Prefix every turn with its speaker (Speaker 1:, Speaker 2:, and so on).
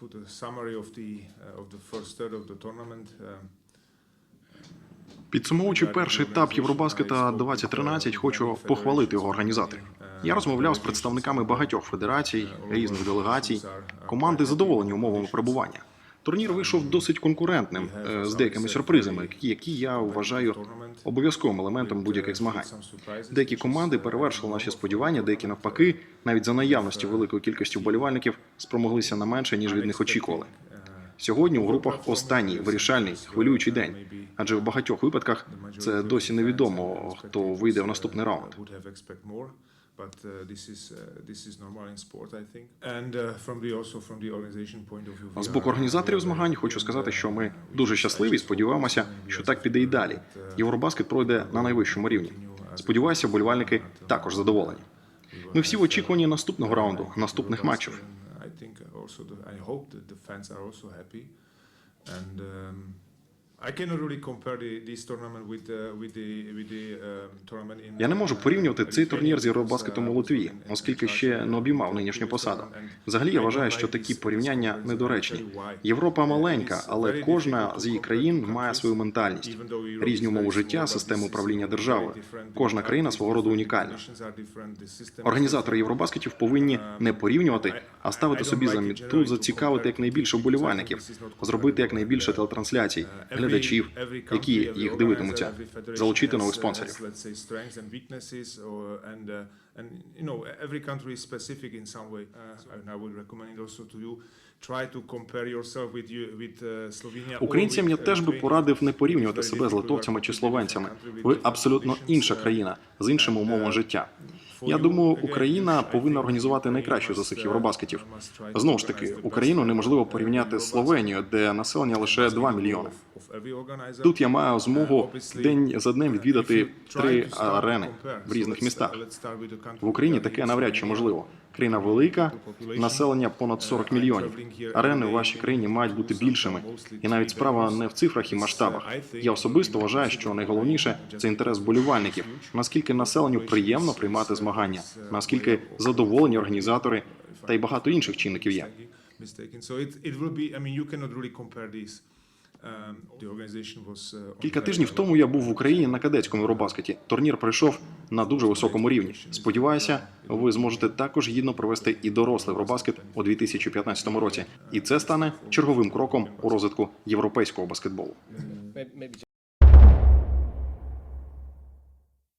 Speaker 1: put a summary of the uh, of the first third of the tournament. Uh,
Speaker 2: Підсумовуючи перший етап Євробаскета 2013, хочу похвалити його організаторів. Я розмовляв з представниками багатьох федерацій, різних делегацій. Команди задоволені умовами перебування. Турнір вийшов досить конкурентним е, з деякими сюрпризами, які- які я вважаю обов'язковим елементом будь-яких змагань. Деякі команди перевершили наші сподівання, деякі навпаки, навіть за наявності великої кількості вболівальників, спромоглися на менше ніж від них очікували. Сьогодні у групах останній вирішальний хвилюючий день, адже в багатьох випадках це досі невідомо, хто вийде в наступний раунд.
Speaker 1: But uh, this is uh, this is normal in sport, I think. And uh, from the also from the organization point of view.
Speaker 2: З боку організаторів змагань хочу сказати, що ми дуже щасливі. і Сподіваємося, що так піде і далі. Євробаскет пройде на найвищому рівні. Сподіваюся, болівальники також задоволені. Ми всі в очікуванні наступного раунду, наступних матчів.
Speaker 1: I think also the, I hope that the fans are also happy, and um,
Speaker 2: Я не можу порівнювати цей турнір з Євробаскетом у Литві, оскільки ще не обіймав нинішню посаду. Взагалі, я вважаю, що такі порівняння недоречні. Європа маленька, але кожна з її країн має свою ментальність, різні умови життя, систему управління державою. Кожна країна свого роду унікальна. Організатори Євробаскетів повинні не порівнювати, а ставити собі за мету зацікавити якнайбільше вболівальників, зробити якнайбільше телетрансляцій, глядачів, які їх дивитимуться, залучити нових спонсорів. Українцям я теж би порадив не порівнювати себе з литовцями чи словенцями. Ви абсолютно інша країна з іншими умовами життя. Я думаю, Україна повинна організувати найкраще з усіх євробаскетів. Знову ж таки, Україну неможливо порівняти з Словенією, де населення лише 2 мільйони. Тут я маю змогу день за днем відвідати три арени в різних містах. В Україні таке навряд чи можливо. Країна велика, населення понад 40 мільйонів. Арени у вашій країні мають бути більшими. І навіть справа не в цифрах і масштабах. Я особисто вважаю, що найголовніше це інтерес болівальників. Наскільки населенню приємно приймати змагання, наскільки задоволені організатори та й багато інших чинників є.
Speaker 1: Um, uh,
Speaker 2: Кілька тижнів тому я був в Україні на кадетському Євробаскеті. Турнір пройшов на дуже високому рівні. Сподіваюся, ви зможете також гідно провести і дорослий Євробаскет у 2015 році. І це стане черговим кроком у розвитку європейського баскетболу.